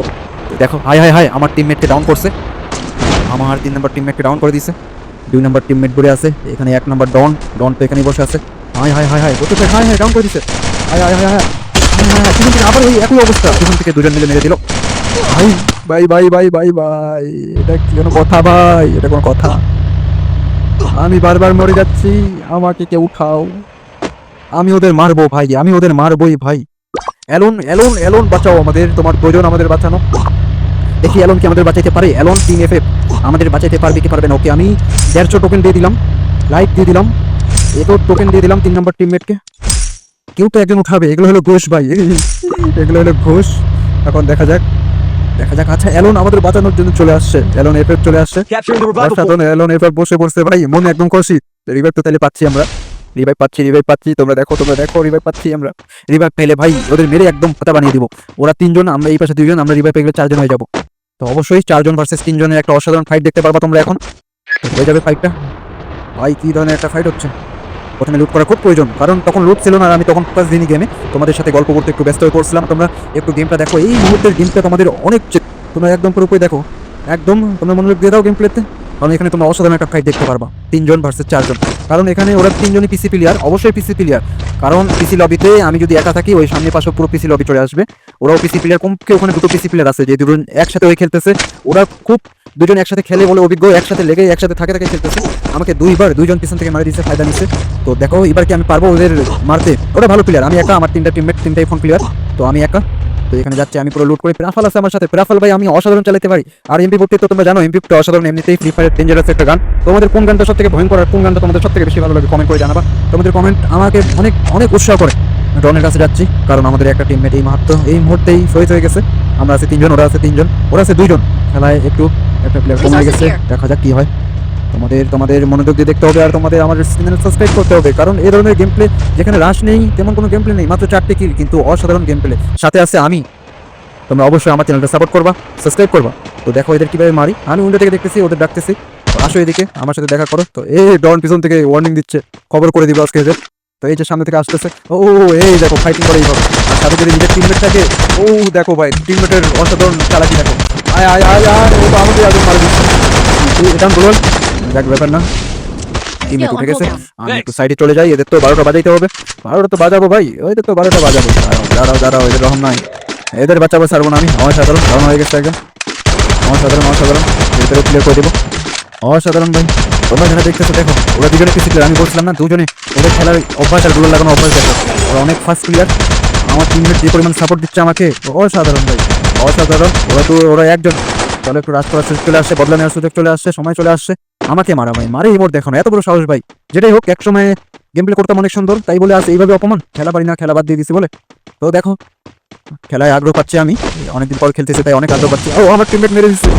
দেখো হাই হাই হাই আমার টিমমেটকে ডাউন করছে। আমার তিন নম্বর টিমমেটকে ডাউন করে দিছে। দুই নম্বর টিমমেট পড়ে আছে এখানে এক নম্বর ডন ডন তো এখানেই বসে আছে হাই হাই হাই হাই বলতে হাই হাই ডাউন করে দিছে হাই হাই হাই হাই অবস্থা কি কথা ভাই এটা কোনো কথা আমি বারবার মরে যাচ্ছি আমাকে কেউ উঠাও আমি ওদের মারবো ভাই আমি ওদের মারবোই ভাই অ্যালন অ্যালন অ্যালন বাঁচাও আমাদের তোমার প্রয়োজন আমাদের বাঁচানো দেখি অ্যালন কি আমাদের বাঁচাইতে পারে। অ্যালন টিম এফ আমাদের বাঁচাইতে পারবে কি পারবে না? ওকে আমি দেড়শো টোকেন দিয়ে দিলাম। লাইট দিয়ে দিলাম। এতো টোকেন দিয়ে দিলাম তিন নম্বর টিমমেটকে কেউ তো একজন উঠাবে। এগুলো হলো ঘোষ ভাই। এগুলো হলো ঘোষ। এখন দেখা যাক। দেখা যাক। আচ্ছা অ্যালন আমাদের বাঁচানোর জন্য চলে আসছে। অ্যালন এফ চলে আসছে। অসাধারণ। এলন এবার বসে বসে ভাই মনে একদম খুশি। রিভাইভ তো তাহলে পাচ্ছি আমরা। রিভাইভ পাচ্ছি রিভাইভ পাচ্ছি। তোমরা দেখো তোমরা দেখো রিভাইভ পাচ্ছি আমরা। রিভাইভ পেলে ভাই ওদের মেরে একদম পাতা বানিয়ে দিব। ওরা তিনজন আমরা এই পাশে দুইজন আমরা রিভাইভ পেয়ে গেলে চারজন হয়ে যাব। তো অবশ্যই চারজন ভার্সেস তিনজনের একটা অসাধারণ ফাইট দেখতে পারবা তোমরা এখন। হয়ে যাবে ফাইটটা ভাই, কি ধরনের একটা ফাইট হচ্ছে? প্রথমে লুট করা খুব প্রয়োজন, কারণ তখন লুট ছিল না আর আমি তখন ফার্স্ট দিনই গেমে তোমাদের সাথে গল্প করতে একটু ব্যস্ত হয়ে পড়ছিলাম। তোমরা একটু গেমটা দেখো। এই মুহূর্তের গেমটা তোমাদের অনেক তোমরা একদম পুরোপুরি দেখো। একদম তোমরা মনোযোগ দিয়ে দাও গেম প্লেতে কারণ এখানে তোমরা অসাধারণ একটা ফাইট দেখতে পারবা, তিনজন ভার্সেস চারজন। কারণ এখানে ওরা তিনজনই পিসি প্লেয়ার অবশ্যই পিসি প্লেয়ার কারণ পিসি লবিতে আমি যদি একা থাকি, ওই সামনে পাশে পুরো পিসি লবি চলে আসবে। ওরাও পিসি প্লেয়ার কমকে ওখানে দুটো পিসি প্লেয়ার আছে, যে দুজন একসাথে ওই খেলতেছে। ওরা খুব দুজন একসাথে খেলে বলে অভিজ্ঞ, একসাথে লেগে, একসাথে থাকে থাকে খেলতেছে। আমাকে দুইবার দুইজন পিছন থেকে মারা দিয়েছে, ফায়দা নিচ্ছে তো দেখো, এবার কি আমি পারব ওদের মারতে? ওরা ভালো প্লেয়ার আমি একা, আমার তিনটা টিমমেট তিনটাই ফোন প্লেয়ার তো আমি একা। তো এখানে যাচ্ছে, আমি পুরো লুট করে প্রাফাল আছে আমার সাথে প্রাফাল ভাই, আমি অসাধারণ চালাতে পারি। আর এমপি ফোরটি তো তোমরা জানো এমপি ফোরটি অসাধারণ, এমনিতেই ফ্রি ফায়ার ডেঞ্জারাস একটা গান তোমাদের কোন গানটা সব থেকে ভয়ঙ্কর আর কোন গানটা তোমাদের সব থেকে বেশি ভালো লাগে কমেন্ট করে জানাবা। তোমাদের কমেন্ট আমাকে অনেক অনেক উৎসাহ করে। ডনের কাছে যাচ্ছি কারণ আমাদের একটা টিমমেট এই মাহাত্ম এই মুহূর্তেই শহীদ হয়ে গেছে। আমরা আছে তিনজন ওরা আছে তিনজন ওরা আছে দুইজন। খেলায় একটু একটা প্লেয়ার কমে গেছে দেখা যাক কি হয়। তোমাদের তোমাদের মনোযোগ দিয়ে দেখতে হবে আর তোমাদের আমাদের চ্যানেল সাবস্ক্রাইব করতে হবে কারণ এই ধরনের গেম প্লে যেখানে রাশ নেই তেমন কোনো গেম প্লে নেই মাত্র চারটে কিল কিন্তু অসাধারণ গেম প্লে সাথে আছে আমি। তোমরা অবশ্যই আমার চ্যানেলটা সাপোর্ট করবা সাবস্ক্রাইব করবা। তো দেখো এদের কীভাবে মারি। আমি উইন্ডো থেকে দেখতেছি ওদের ডাকতেছি। আসো এদিকে আমার সাথে দেখা করো। তো এ ডন পিছন থেকে ওয়ার্নিং দিচ্ছে। খবর করে দিবে আজকে এদের। তো এই যে সামনে থেকে আসতেছে। ও এই দেখো ফাইটিং করে এইভাবে আর সাথে যদি নিজের টিমমেট থাকে ও দেখো ভাই টিমমেটের অসাধারণ চালাকি দেখো। আয় আয় আয় আয় ও তো আমাকে আগে মারা দিচ্ছে। এই, এটা বলুন দেখ ব্যাপার না। টিমমেট উঠে গেছে। আমি একটু সাইডে চলে যাই এদের তো বারোটা বাজাইতে হবে। বারোটা তো বাজাবো ভাই ওইদের তো বারোটা বাজাবো। দাঁড়াও, দাঁড়াও এদের রহম নাই। এদের বাঁচাবো ছাড়বো না আমি। আমার সাধারণ কারণ হয়ে গেছে একজন আমার সাধারণ আমার সাধারণ ক্লিয়ার করে দেবো। অসাধারণ ভাই। তোমরা যারা দেখতেছো দেখো ওরা দুজনে প্লেয়ার আমি বলছিলাম না দুজনে ওদের খেলার অভ্যাস আরগুলো লাগানো অভ্যাস দেখো ওরা অনেক ফার্স্ট প্লেয়ার আমার টিমমেট যে পরিমাণ সাপোর্ট দিচ্ছে আমাকে অসাধারণ ভাই। অসাধারণ। ওরা তো, ওরা একজন। চলো একটু রাজ করার চলে আসে, বদলা নেওয়ার সুযোগ চলে আসছে সময় চলে আসছে আমাকে মারা ভাই মারে দেখো না এত বড় সাহস ভাই। যেটাই হোক, এক সময় গেম প্লে করতাম অনেক সুন্দর। তাই বলে আসে এইভাবে অপমান। খেলা পারি না, খেলা বাদ দিয়ে দিছি বলে। তো দেখো খেলায় আগ্রহ পাচ্ছি আমি। অনেকদিন পর খেলতেছি, তাই অনেক আগ্রহ পাচ্ছি। ও, আমার টিমমেট মেরে দিচ্ছে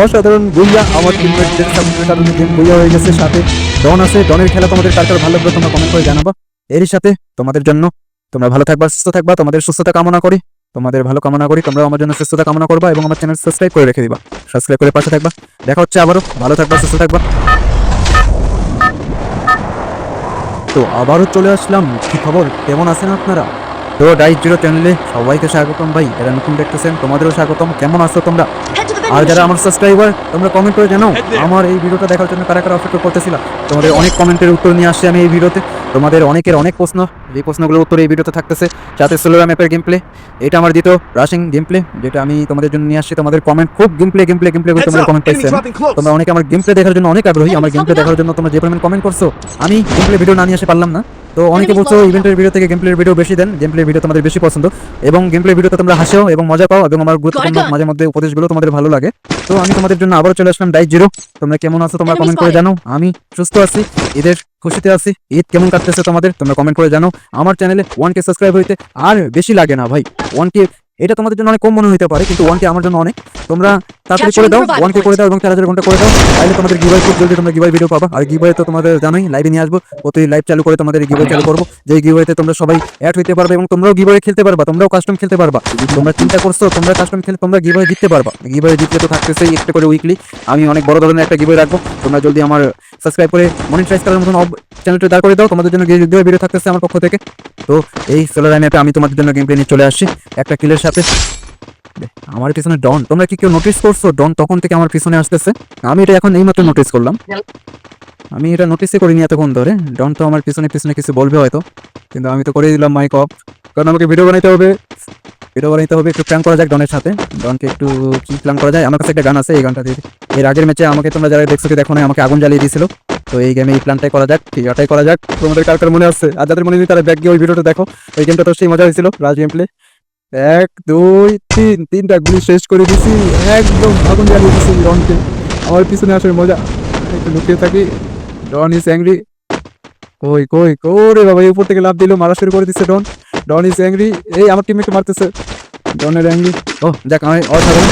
অসাধারণ বইয়া আমার টিমমেটদের কারণে গেম হয়ে গেছে। সাথে ডন আছে। ডনের খেলা তোমাদের কার কার ভালো লাগবে তোমরা কমেন্ট করে জানাবা। এরই সাথে তোমাদের জন্য তোমরা ভালো থাকবা, সুস্থ থাকবা, তোমাদের সুস্থতা কামনা করি। তোমাদের ভালো কামনা করি। তোমরা আমার জন্য সুস্থতা কামনা করবা এবং আমার চ্যানেল সাবস্ক্রাইব করে রেখে দিবা। সাবস্ক্রাইব করে পাশে থাকবা। দেখা হচ্ছে আবারও। ভালো থাকবা, সুস্থ থাকবা। তো আবারও চলে আসলাম। কি খবর? কেমন আছেন আপনারা? তো ডাইট জিরো চ্যানেলে সবাইকে স্বাগতম ভাই। এরা নতুন দেখতেছেন তোমাদেরও স্বাগতম। কেমন আছো তোমরা? আর যারা আমার সাবস্ক্রাইবার তোমরা কমেন্ট করে জানাও আমার এই ভিডিওটা দেখার জন্য কারা কারা অপেক্ষা করতেছিলাম তোমাদের অনেক কমেন্টের উত্তর নিয়ে আসছি আমি এই ভিডিওতে তোমাদের অনেকের অনেক প্রশ্ন এই প্রশ্নগুলোর উত্তর এই ভিডিওতে থাকতেছে। যাতে সোলোরা ম্যাপের গেম প্লে এটা আমার দ্বিতীয় রাশিং গেম প্লে যেটা আমি তোমাদের জন্য নিয়ে আসছি। তোমাদের কমেন্ট খুব game play game play game play করে up, কমেন্ট পাইছেন তোমরা অনেকে আমার গেম প্লে দেখার জন্য অনেক আগ্রহী। আমার গেম প্লে দেখার জন্য তোমরা যে পরিমাণ কমেন্ট করছ আমি গেম প্লে ভিডিও না নিয়ে আসতে পারলাম না। তো অনেকে বলছো ইভেন্টের ভিডিও থেকে গেম প্লের ভিডিও বেশি দেন গেম প্লের ভিডিও তোমাদের বেশি পছন্দ। এবং গেম প্লে ভিডিওতে তোমরা হাসো এবং মজা পাও এবং আমার গুরুত্বপূর্ণ. মাঝে মধ্যে উপদেশগুলো তোমাদের ভালো লাগে। তো আমি তোমাদের জন্য আবারও চলে আসলাম ডাইট জিরো তোমরা কেমন আছো তোমরা কমেন্ট করে জানো আমি সুস্থ আছি ঈদের খুশিতে আছি ঈদ কেমন কাটতেছে তোমাদের তোমরা কমেন্ট করে জানো আমার চ্যানেলে ওয়ান কে সাবস্ক্রাইব হইতে আর বেশি লাগে না ভাই। ওয়ান কে এটা তোমাদের জন্য অনেক কম মনে হতে পারে কিন্তু ওয়ান কে আমার জন্য অনেক। তোমরা তাড়াতাড়ি করে দাও ওয়ান কে করে দাও এবং চার হাজার ঘণ্টা করে দাও। তাহলে তোমাদের গিভাই খুব জলদি তোমরা গিভাই ভিডিও পাবা। আর গিভাই তো তোমাদের জানোই লাইভে নিয়ে আসব। প্রতি লাইভ চালু করে তোমাদের গিভাই চালু করব। যে গিভাইতে তোমরা সবাই অ্যাড হইতে পারবে এবং তোমরাও গিভাই খেলতে পারবা তোমরাও কাস্টম খেলতে পারবা। তোমরা চিন্তা করছ তোমরা কাস্টম খেলে তোমরা গিভাই জিততে পারবা। গিভাই জিতলে তো থাকতেছেই একটা করে উইকলি আমি অনেক বড় ধরনের একটা গিভাই রাখব। তোমরা জলদি আমার সাবস্ক্রাইব করে মনিটাইজ করার মতন চ্যানেলটা দাঁড় করে দাও। তোমাদের জন্য গিভাই ভিডিও থাকতেছে আমার পক্ষ থেকে। তো এই সোলার আমি তোমাদের জন্য গেম প্লে নিয়ে চলে আসছি। একটা কিলের সাথে আমার পিছনে ডন তোমরা কি কেউ নোটিস করছ? ডন তখন থেকে আমার পিছনে আসতেছে। আমি এটা এখন এইমাত্র নোটিস করলাম। আমি এটা নোটিসই করিনি এতক্ষণ ধরে। ডন তো আমার পিছনে পিছনে কিছু বলবে হয়তো। কিন্তু আমি তো করে দিলাম মাইক অফ কারণ আমাকে ভিডিও বানাইতে হবে। ভিডিও বানাইতে হবে একটু প্ল্যান করা যাক ডনের সাথে। ডনকে একটু কি প্ল্যান করা যায়? আমার কাছে একটা গান আছে এই গানটা দিয়ে। এর আগের ম্যাচে আমাকে তোমরা যারা দেখছ দেখো না আমাকে আগুন জ্বালিয়ে দিয়েছিল। তো এই গেমে এই প্ল্যানটাই করা যাক ক্লিয়ারটাই করা যাক। তোমাদের কার কার মনে আছে? আর যাদের মনে নেই তারা ব্যাক গিয়ে ওই ভিডিওটা দেখো। এই গেমটা তো সেই মজা হয়েছিল রাজ গেম প্লে এক, দুই, তিন, তিনটা গুলি শেষ করে দিছি। একদম আগুন জ্বালিয়ে দিছি ডনকে আমার পিছনে আসার মজা। একটু লুকিয়ে থাকি। ডন ইজ অ্যাংরি কই কই কোরে বাবা, এই উপর থেকে লাভ দিল, মারা শুরু করে দিচ্ছে ডন ডন ইজ অ্যাংরি এই, আমার টিমে একটু মারতেছে। ডনের অ্যাংরি ও, যাক, আমি অসাধারণ।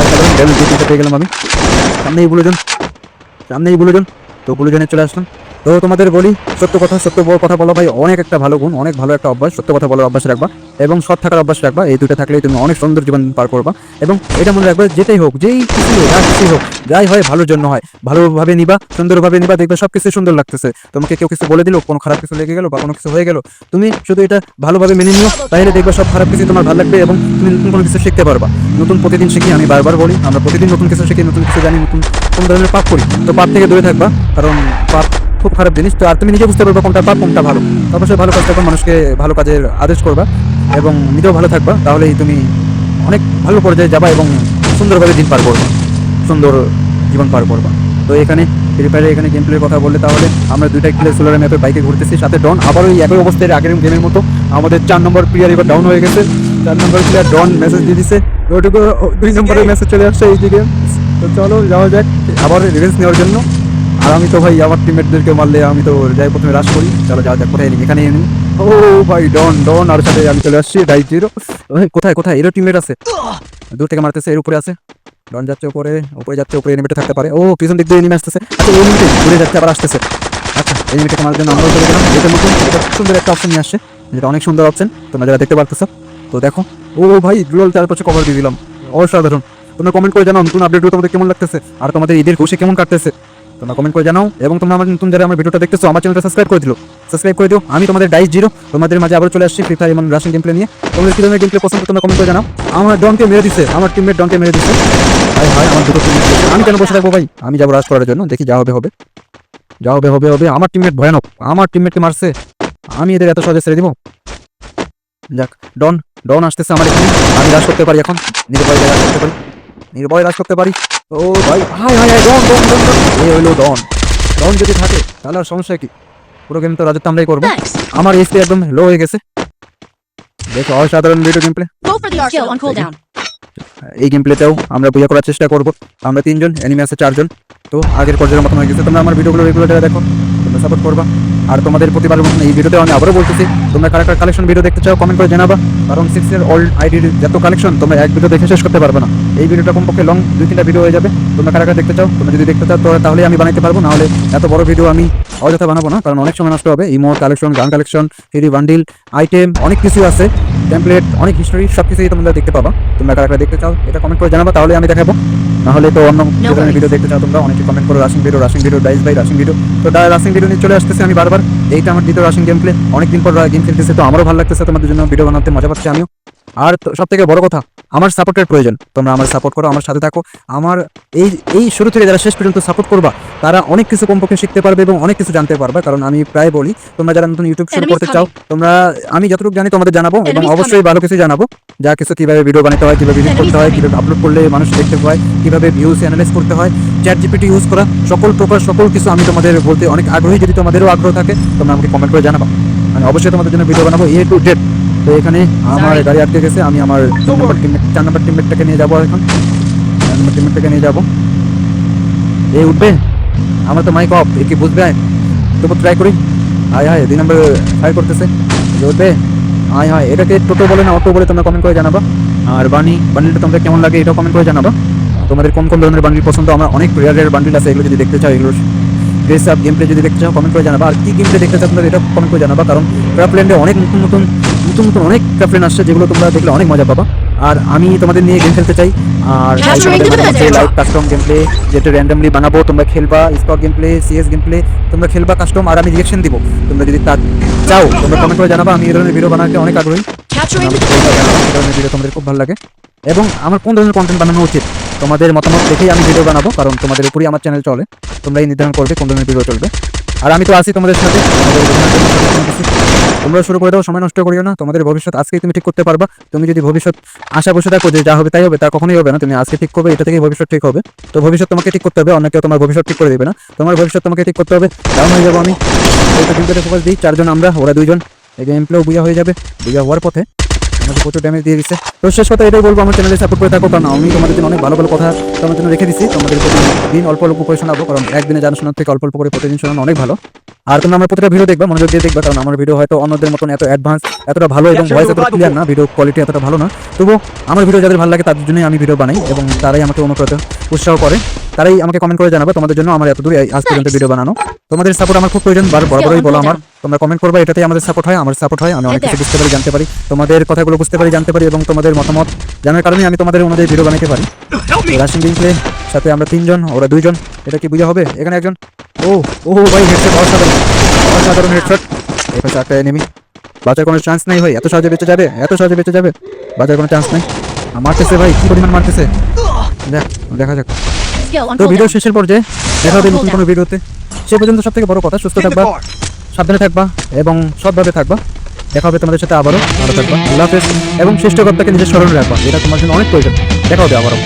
অসাধারণ ড্যামেজ পেয়ে গেলাম আমি। সামনেই বুলোজন সামনেই বুলোজন তো বুলোজনে চলে আসলাম। তো তোমাদের বলি, সত্য কথা সত্য কথা বলা ভাই, অনেক একটা ভালো গুণ, অনেক ভালো একটা অভ্যাস, সত্য কথা বলার অভ্যাস রাখবা এবং সৎ থাকার অভ্যাস রাখবা, এই দুটো থাকলেই তুমি অনেক সুন্দর জীবন পার করবা এবং এটা মনে রাখবে যেটাই হোক, যেই কিছুই হোক আর কিছুই হোক, যাই হয় ভালোর জন্য হয়। ভালোভাবে নিবা, সুন্দরভাবে নিবা, দেখবে সব কিছু সুন্দর লাগতেছে। তোমাকে কেউ কিছু বলে দিল, কোনো খারাপ কিছু লেগে গেল বা কোনো কিছু হয়ে গেল, তুমি শুধু এটা ভালোভাবে মেনে নিও, তাহলে দেখবে সব খারাপ কিছু তোমার ভালো লাগবে এবং তুমি নতুন কোনো কিছু শিখতে পারবা। নতুন প্রতিদিন শিখি, আমি বারবার বলি, আমরা প্রতিদিন নতুন কিছু শিখি, নতুন কিছু জানি, নতুন কোন ধরনের পাপ করি। তো পাপ থেকে দূরে থাকবা, কারণ পাপ খুব খারাপ জিনিস। তো আর তুমি নিজে বুঝতে পারবে কোনটা পাপ কোনটা ভালো। অবশ্যই ভালো কাজ করবা মানুষকে ভালো কাজের আদেশ করবা এবং নিজেও ভালো থাকবা। তাহলেই তুমি অনেক ভালো পর্যায়ে যাবা এবং সুন্দরভাবে দিন পার করবা। সুন্দর জীবন পার করবা। তো এখানে ফ্রি ফায়ারে এখানে গেম প্লের কথা বললে তাহলে আমরা দুইটা কিলো সোলার ম্যাপে বাইকে ঘুরতেছি। সাথে ডন আবার ওই একই অবস্থায় আগের গেমের মতো। আমাদের চার নম্বর প্লেয়ার এবার ডাউন হয়ে গেছে। চার নম্বর প্লেয়ার ডন মেসেজ দিয়ে দিছে। ওইটুকু দুই নম্বরের মেসেজ চলে আসছে এই দিকে। তো চলো যাওয়া যাক আবার রিভেন্স নেওয়ার জন্য। আর আমি তো ভাই, আমার টিমমেটদেরকে মারলে আমি তো যাই প্রথমে রাশ করি। চলো যাওয়া যাক, কোথায় নিই এখানে নিই ও ভাই, ডন ডন, আর সাথে আমি চলে আসছি ডাই জিরো। কোথায় কোথায়? এরও টিমমেট আছে। দূর থেকে মারতেছে, এর উপরে আছে। ডন যাচ্ছে উপরে উপরে যাচ্ছে, উপরে এনিমিটা থাকতে পারে। ও, পিছন দিক দিয়ে এনিমি আসতেছে। আচ্ছা এনিমিটে ঘুরে যাচ্ছে, আবার আসতেছে। আচ্ছা এনিমিটাকে মারার জন্য আমরাও চলে গেলাম। এটার মধ্যে এটা সুন্দর একটা অপশন নিয়ে আসছে, যেটা অনেক সুন্দর অপশন তোমরা যারা দেখতে পারতেছো, তো দেখো। ও ভাই গ্লোয়াল চারপাশে কভার দিয়ে দিলাম। অসাধারণ। তোমরা কমেন্ট করে জানাও, নতুন আপডেট তোমাদের কেমন লাগতেছে? আর তোমাদের ঈদের খুশি কেমন কাটতেছে? তোমরা কমেন্ট করে জানাও। এবং তোমরা আমার নতুন যারা আমার ভিডিওটা দেখতেছো, আমার চ্যানেলটা সাবস্ক্রাইব করে দিও সাবস্ক্রাইব করে দিও। আমি তোমাদের ডাইস জিরো তোমাদের মাঝে আবার চলে আসছি ফ্রি ফায়ার এবং রাশিয়ান গেম প্লে নিয়ে। তোমাদের কি ধরনের গেম প্লে পছন্দ তোমরা কমেন্ট করে জানাও। আমার ডনকে মেরে দিচ্ছে আমার টিমমেট ডনকে মেরে দিচ্ছে ভাই ভাই আমার দুটো আমি কেন বসে থাকব ভাই? আমি যাব রাশ করার জন্য, দেখি যা হবে হবে। যা হবে হবে হবে। আমার টিমমেট ভয়ানক। আমার টিমমেটকে মারছে। আমি এদের এত সহজে ছেড়ে দিব? যাক ডন ডন আসতেছে আমার এখানে। আমি রাশ করতে পারি এখন। নিজের পায়ে রাশ করতে পারি। নির্ভয় রাজ করতে পারি। ও ভাই hi hi hi Don Don Don Don. এ হইল ডন। ডন যদি থাকে তাহলে আর সমস্যা কি? পুরো গেম তো রাজত্ব আমরাই করব. আমার এসপি একদম লো হয়ে গেছে। দেখো অসাধারণ ভিডিও গেম প্লে. এই গেম প্লেতেও আমরা বুঝা করার চেষ্টা করব। আমরা তিনজন এনিমি আছে চারজন। তো আগের পর্যায়ের মতন হয়ে গেছে। তোমরা আমার ভিডিওগুলো রেগুলার দেখো। তোমরা সাপোর্ট করবা। আর তোমাদের প্রতিবারের মতন এই ভিডিওতে আমি আবারও বলতেছি তোমরা কারা কারা কালেকশন ভিডিও দেখতে চাও কমেন্ট করে জানাবা। কারণ সিক্স এর ওল্ড আইডির যত কালেকশন তোমরা এক ভিডিও দেখে শেষ করতে পারবে না। এই ভিডিওটা কমপক্ষে লং দুই তিনটা ভিডিও হয়ে যাবে। তোমরা কারা কারা দেখতে চাও তোমরা যদি দেখতে চাও তাহলে আমি বানাইতে পারব নাহলে এত বড় ভিডিও আমি অযথা বানাবো না কারণ অনেক সময় নষ্ট হবে। Emote collection gun collection free bundle item অনেক কিছু আছে। টেমপ্লেট অনেক হিস্টোরি সব কিছুই তোমরা দেখতে পাবা। তোমরা কারা কারা দেখতে চাও এটা কমেন্ট করে জানাবা তাহলে আমি দেখাবো। নাহলে তো অন্য. ভিডিও দেখতে চাও তোমরা অনেকে কমেন্ট করো rushing video rushing video dice by rushing video তো রাশিং ভিডিও নিয়ে চলে আসতেছে আমি বারবার এইটা আমার দ্বিতীয় রাশিং গেম প্লে অনেকদিন পর গেম খেলতেছে, তো আমারও ভালো লাগতেছে, তোমাদের জন্য ভিডিও বানাতে, মজা পাচ্ছি আমিও। আর সব থেকে বড় কথা আমার সাপোর্টের প্রয়োজন। তোমরা আমার সাপোর্ট করো আমার সাথে থাকো। আমার এই এই শুরু থেকে যারা শেষ পর্যন্ত সাপোর্ট করবা তারা অনেক কিছু কমপক্ষে শিখতে পারবে এবং অনেক কিছু জানতে পারবে কারণ আমি প্রায় বলি তোমরা যারা নতুন ইউটিউব শুরু করতে চাও তোমরা আমি যতটুকু জানি তোমাদের জানাব এবং অবশ্যই ভালো কিছু জানাব। যা কিছু কীভাবে ভিডিও বানাতে হয় কীভাবে ভিডিও করতে হয়. কীভাবে আপলোড করলে মানুষ দেখতে পায় কীভাবে ভিউজ অ্যানালাইজ করতে হয় চ্যাট জিপিটি ইউজ করা সকল প্রকার সকল কিছু আমি তোমাদের বলতে অনেক আগ্রহী যদি তোমাদেরও আগ্রহ থাকে তোমরা আমাকে কমেন্ট করে জানাবা। মানে অবশ্যই তোমাদের জন্য ভিডিও বানাবো এ টু ডেট তো এখানে আমার. গাড়ি আটকে গেছে আমি আমার চার নম্বর টিমমেটটাকে নিয়ে যাব এখন। চার নম্বর টিমমেটটাকে নিয়ে যাব। এ উঠবে? আমার তো মাইক অফ এ কি বুঝবে? তবু ট্রাই করি। হাই হাই দুই নম্বর ফায়ার করতেছে। এ উঠবে? হাই হাই এটাকে টোটো বলে না অটো বলে তোমরা কমেন্ট করে জানাবা। আর বানি বান্ডিলটা তোমাদের কেমন লাগে এটাও কমেন্ট করে জানাবা। তোমাদের কোন কোন ধরনের বান্ডিল পছন্দ? আমার অনেক রেয়ার রেয়ার বান্ডিল আছে এগুলো যদি দেখতে চাও এগুলো ড্রেস আপ গেম প্লে যদি দেখতে চাও কমেন্ট করে জানাবা। আর কি গেম প্লে দেখতে চাও তোমরা এটা কমেন্ট করে জানাবা। কারণ ক্রাফল্যান্ডে অনেক নতুন নতুন নতুন নতুন অনেক ক্রাফল্যান্ড আসছে যেগুলো তোমরা দেখলে অনেক মজা পাবা। আর আমি তোমাদের নিয়ে গেম খেলতে চাই। আর. লাইভ কাস্টম গেম প্লে যেটা র্যান্ডমলি বানাবো তোমরা খেলবা stock game play CS game play তোমরা খেলবা কাস্টম আর আমি রিয়েকশন দিব। তোমরা যদি তা চাও তোমরা কমেন্ট করে জানাবা আমি এই ধরনের ভিডিও বানাতে অনেক আগ্রহী। জানাবা, এই ধরনের ভিডিও তোমাদের খুব ভালো লাগে। এবং আমার কোন ধরনের কন্টেন্ট বানানো উচিত তোমাদের মতামত দেখেই আমি ভিডিও বানাবো কারণ তোমাদের উপরই আমার চ্যানেল চলে। তোমরাই নির্ধারণ করবে কোন ধরনের ভিডিও চলবে। আর আমি তো আছি তোমাদের সাথে। তোমরা শুরু করে দাও, সময় নষ্ট করিও না। তোমাদের ভবিষ্যৎ আজকেই তুমি ঠিক করতে পারবা। তুমি যদি ভবিষ্যৎ আশা বসে থাকো যে যা হবে তাই হবে, তা কখনোই হবে না। তুমি আজকে ঠিক করবে, এটা থেকেই ভবিষ্যৎ ঠিক হবে। তো ভবিষ্যৎ তোমাকে ঠিক করতে হবে অন্য কেউ তোমার ভবিষ্যৎ ঠিক করে দেবে না। তোমার ভবিষ্যৎ তোমাকে ঠিক করতে হবে। ডাউন হয়ে যাব আমি। ফোকাস দিই, চারজন আমরা, ওরা দুইজন। এই গেম প্লেও হয়ে যাবে। বুঝা হওয়ার পথে আমাকে প্রচুর ড্যামেজ দিয়ে দিচ্ছে। তো শেষ কথা এটাই বলব, আমার চ্যানেলে সাপোর্ট করে থাকো, কারণ আমি তোমাদের জন্য অনেক ভালো ভালো কথা তোমাদের জন্য রেখে দিচ্ছি তোমাদের দিন অল্প অল্প করে শোনাবো, কারণ একদিনে জানা শোনার থেকে অল্প অল্প করে প্রতিদিন শোনানো অনেক ভালো। আর তোমরা আমার প্রতিটা ভিডিও দেখবা, মনোযোগ দিয়ে দেখবা, কারণ আমার ভিডিও হয়তো অন্যদের মতন এত অ্যাডভান্স এতটা ভালো এবং ভয়েস এতটা ক্লিয়ার না ভিডিও কোয়ালিটি এতটা ভালো না। তবু আমার ভিডিও যাদের ভালো লাগে, তাদের জন্যই আমি ভিডিও বানাই এবং তারাই আমাকে অনুপ্রত উৎসাহ করে। তারাই আমাকে কমেন্ট করে জানাবে তোমাদের জন্য আমার এত দূর আজ পর্যন্ত ভিডিও বানানো। তোমাদের সাপোর্ট আমার খুব প্রয়োজন, বার বরাবরই বলো আমার। তোমরা কমেন্ট করবে, এটাতেই আমাদের সাপোর্ট হয়, আমার সাপোর্ট হয়, আমি অনেক কিছু বুঝতে পারি, জানতে পারি। তোমাদের কথাগুলো বুঝতে পারি, জানতে পারি এবং তোমাদের মতামত জানার কারণে আমি তোমাদের অনুযায়ী ভিডিও বানাতে পারি। রাশিং গেমপ্লে সাথে আমরা তিনজন, ওরা দুইজন, এটা কি বোঝা হবে? এখানে একজন। ও ও ভাই হেডশট অসাধারণ। অসাধারণ হেডশট এখানে একটা এনিমি কোনো চান্স নেই, ভাই, এত সহজে বেঁচে যাবে, এত সহজে বেঁচে যাবে। বাঁচার কোনো চান্স নেই। মারতেছে, ভাই, কি পরিমাণ মারতেছে? দেখ দেখা যাক। তো ভিডিও শেষের পর্যায়ে দেখা হবে নতুন কোনো ভিডিওতে। সে পর্যন্ত সব থেকে বড় কথা সুস্থ থাকবা সাবধানে থাকবা এবং সৎভাবে থাকবা। দেখা হবে তোমাদের সাথে আবারও। ভালো থাকবা। আল্লাহ হাফেজ। এবং শ্রেষ্ঠ কর্তাকে নিজের স্মরণে রাখবা। এটা তোমার জন্য অনেক প্রয়োজন। দেখা হবে আবারও।